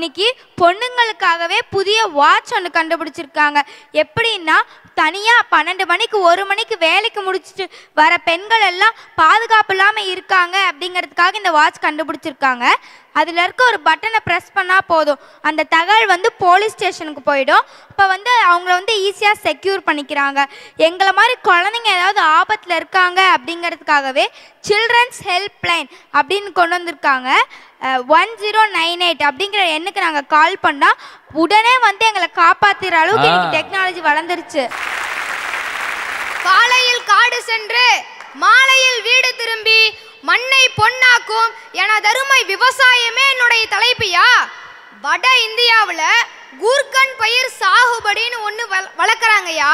இன்னைக்கு பொண்ணுங்களுக்காகவே புதிய வாட்ச் ஒன்று கண்டுபிடிச்சிருக்காங்க. எப்படின்னா தனியாக பன்னெண்டு மணிக்கு ஒரு மணிக்கு வேலைக்கு முடிச்சுட்டு வர பெண்கள் எல்லாம் பாதுகாப்பு இல்லாமல் இருக்காங்க அப்படிங்கிறதுக்காக இந்த வாட்ச் கண்டுபிடிச்சிருக்காங்க. அதில் இருக்க ஒரு பட்டனை ப்ரெஸ் பண்ணால் போதும். அந்த தகவல் வந்து போலீஸ் ஸ்டேஷனுக்கு போயிடும். இப்போ வந்து அவங்கள வந்து ஈஸியாக செக்யூர் பண்ணிக்கிறாங்க. எங்களை மாதிரி குழந்தைங்க ஏதாவது ஆபத்தில் இருக்காங்க அப்படிங்கிறதுக்காகவே சில்ட்ரன்ஸ் ஹெல்ப்லைன் அப்படின்னு கொண்டு வந்திருக்காங்க. ஒன் ஜீரோ நைன் எயிட் அப்படிங்கிற எண்ணுக்கு நாங்கள் கால் பண்ணால் உடனே வந்து எங்களை காப்பாற்றுற அளவுக்கு டெக்னாலஜி வளர்ந்துருச்சு. காலையில் காடு சென்று மாலையில் வீடு திரும்பி மண்ணை பொன்னாக்கும் எனதருமை விவசாயமே என்னுடைய தலைப்பியா வட இந்தியாவுல கூர்க்கன் பயிர் சாகுபடின்னு ஒன்று வளர்க்குறாங்கய்யா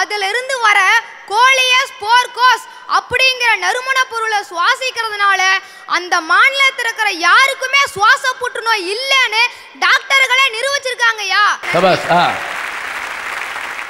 அதுல இருந்து வர கோலியஸ் போர்கோஸ் அப்படிங்கிற நறுமண பொருளை சுவாசிக்கிறதுனால அந்த மாநிலத்தில் இருக்கிற யாருக்குமே சுவாச புற்றுநோய் இல்லைன்னு டாக்டர்களே நிரூபிச்சிருக்காங்கய்யா.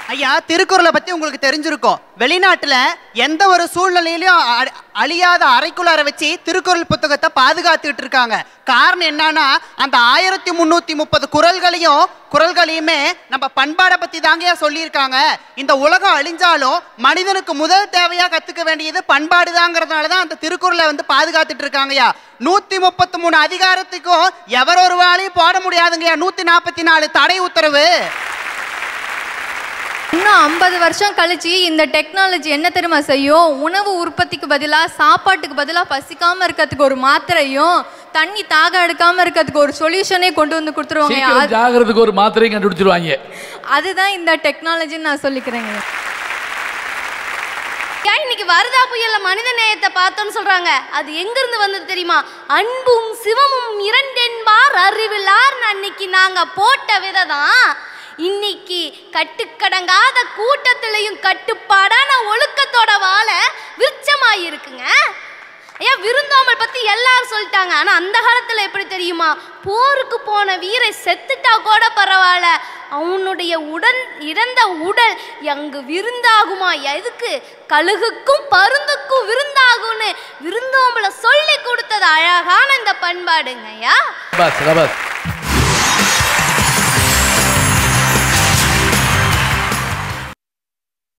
ஐயா திருக்குறளை பத்தி உங்களுக்கு தெரிஞ்சிருக்கும். வெளிநாட்டுல எந்த ஒரு சூழ்நிலையிலும் அ- அழியாத அறைக்குள்ளார வச்சு திருக்குறள் புத்தகத்தை பாதுகாத்துக்கிட்டு இருக்காங்க. காரணம் என்னன்னா அந்த ஆயிரத்தி முன்னூத்தி முப்பது குறள்களையும் குறள்களையுமே நம்ம பண்பாடை பத்தி தாங்கயா சொல்லியிருக்காங்க. இந்த உலகம் அழிஞ்சாலும் மனிதனுக்கு முதல் தேவையா கத்துக்க வேண்டியது பண்பாடு தாங்கிறதுனால தான் அந்த திருக்குறளை வந்து பாதுகாத்துட்டு இருக்காங்கய்யா. நூத்தி முப்பத்தி மூணு அதிகாரத்துக்கும் எவர் ஒரு வேலையும் போட முடியாதுங்கய்யா. நூத்தி நாற்பத்தி நாலு தடை உத்தரவு. இன்னும் ஐம்பது வருஷம் கழிச்சு இந்த டெக்னாலஜி என்ன தெரியுமா செய்யும்? உணவு உற்பத்திக்கு பதிலாக சாப்பாட்டுக்கு பதிலாக பசிக்காம இருக்கிறதுக்கு ஒரு மாத்திரையும் தண்ணி தாக எடுக்காம இருக்கிறதுக்கு ஒரு சொல்யூஷனே கொண்டு வந்து கொடுத்துருவாங்க. ஜாகிறதுக்கு ஒரு மாத்திரையும் கண்டுபிடிச்சிருவாங்க. அதுதான் இந்த டெக்னாலஜின்னு நான் சொல்லிக்கிறேங்க. இன்னைக்கு வருதா புயல்ல மனித நேயத்தை பார்த்தோம்னு சொல்றாங்க? அது எங்க இருந்து வந்தது தெரியுமா? அன்பும் சிவமும் இரண்டென்பார் அறிவிலார் அன்னைக்கு நாங்க போட்ட விதை தான் இன்னைக்கு கட்டுக்கடங்காத கூட்டத்திலையும் கட்டுப்பாடான ஒழுக்கத்தோட வாழை விருச்சமாயிருக்குங்க ஏன் விருந்தோம்பல் பத்தி எல்லாரும் சொல்லிட்டாங்க. ஆனா அந்த காலத்துல எப்படி தெரியுமா? போருக்கு போன வீரை செத்துட்டா கூட பரவாயில்ல. அவனுடைய உடன் இறந்த உடல் எங்கு விருந்தாகுமா? எதுக்கு? கழுகுக்கும் பருந்துக்கும் விருந்தாகும்னு விருந்தோம்பலை சொல்லி கொடுத்தது அழகான இந்த பண்பாடுங்கய்யா.